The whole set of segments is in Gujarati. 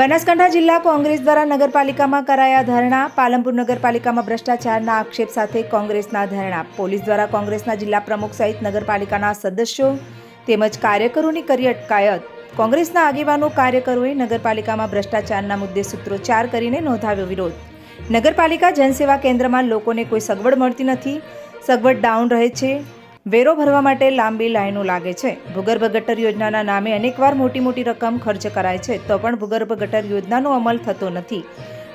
બનાસકાંઠા જિલ્લા કોંગ્રેસ દ્વારા નગરપાલિકામાં કરાયા ધરણા. પાલનપુર નગરપાલિકામાં ભ્રષ્ટાચારના આક્ષેપ સાથે કોંગ્રેસના ધરણા. પોલીસ દ્વારા કોંગ્રેસના જિલ્લા પ્રમુખ સહિત નગરપાલિકાના સદસ્યો તેમજ કાર્યકરોની કરી અટકાયત. કોંગ્રેસના આગેવાનો કાર્યકરોએ નગરપાલિકામાં ભ્રષ્ટાચારના મુદ્દે સૂત્રોચ્ચાર કરીને નોંધાવ્યો વિરોધ. નગરપાલિકા જનસેવા કેન્દ્રમાં લોકોને કોઈ સગવડ મળતી નથી. સગવડ ડાઉન રહે છે. વેરો ભરવા માટે લાંબી લાઈનો લાગે છે. ભૂગર્ભ ગટર યોજનાના નામે અનેકવાર મોટી મોટી રકમ ખર્ચ કરાય છે, તો પણ ભૂગર્ભ ગટર યોજનાનો અમલ થતો નથી.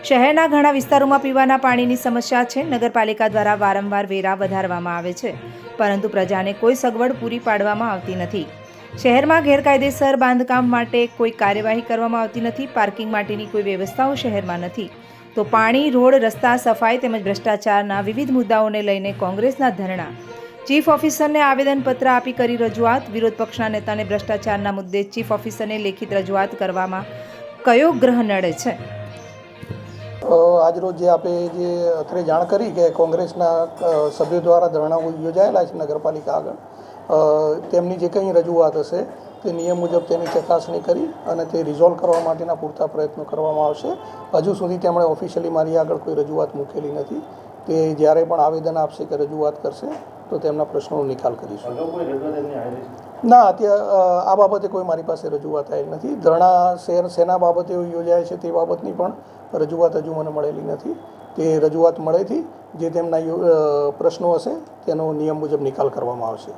શહેરના ઘણા વિસ્તારોમાં પીવાના પાણીની સમસ્યા છે. નગરપાલિકા દ્વારા વારંવાર વેરા વધારવામાં આવે છે, પરંતુ પ્રજાને કોઈ સગવડ પૂરી પાડવામાં આવતી નથી. શહેરમાં ગેરકાયદેસર બાંધકામ માટે કોઈ કાર્યવાહી કરવામાં આવતી નથી. પાર્કિંગ માટેની કોઈ વ્યવસ્થાઓ શહેરમાં નથી. તો પાણી, રોડ, રસ્તા, સફાઈ તેમજ ભ્રષ્ટાચારના વિવિધ મુદ્દાઓને લઈને કોંગ્રેસના ધરણા. ચીફ ઓફિસરને આવેદનપત્ર આપી કરી રજૂઆત. વિરોધ પક્ષના નેતાને ભ્રષ્ટાચારના મુદ્દે ચીફ ઓફિસરને લેખિત રજૂઆત કરવામાં કયો ગ્રહ નડે છે? આજરોજ જે આપે જે અત્રે જાણ કરી કે કોંગ્રેસના સભ્યો દ્વારા ધરણાઓ યોજાયેલા છે નગરપાલિકા આગળ તેમની જે કંઈ રજૂઆત હશે તે નિયમ મુજબ તેની ચકાસણી કરી અને તે રિઝોલ્વ કરવા માટેના પૂરતા પ્રયત્નો કરવામાં આવશે. હજુ સુધી તેમણે ઓફિશિયલી મારી આગળ કોઈ રજૂઆત મૂકેલી નથી. તે જ્યારે પણ આવેદન આપશે કે રજૂઆત કરશે તો તેમના પ્રશ્નોનો નિકાલ કરીશું. ના અત્યારે આ બાબતે કોઈ મારી પાસે રજૂઆત આવી નથી. ધરણા શેર શેના બાબતે યોજાય છે તે બાબતની પણ રજૂઆત હજુ મને મળેલી નથી. તે રજૂઆત મળેથી જે તેમના પ્રશ્નો હશે તેનો નિયમ મુજબ નિકાલ કરવામાં આવશે.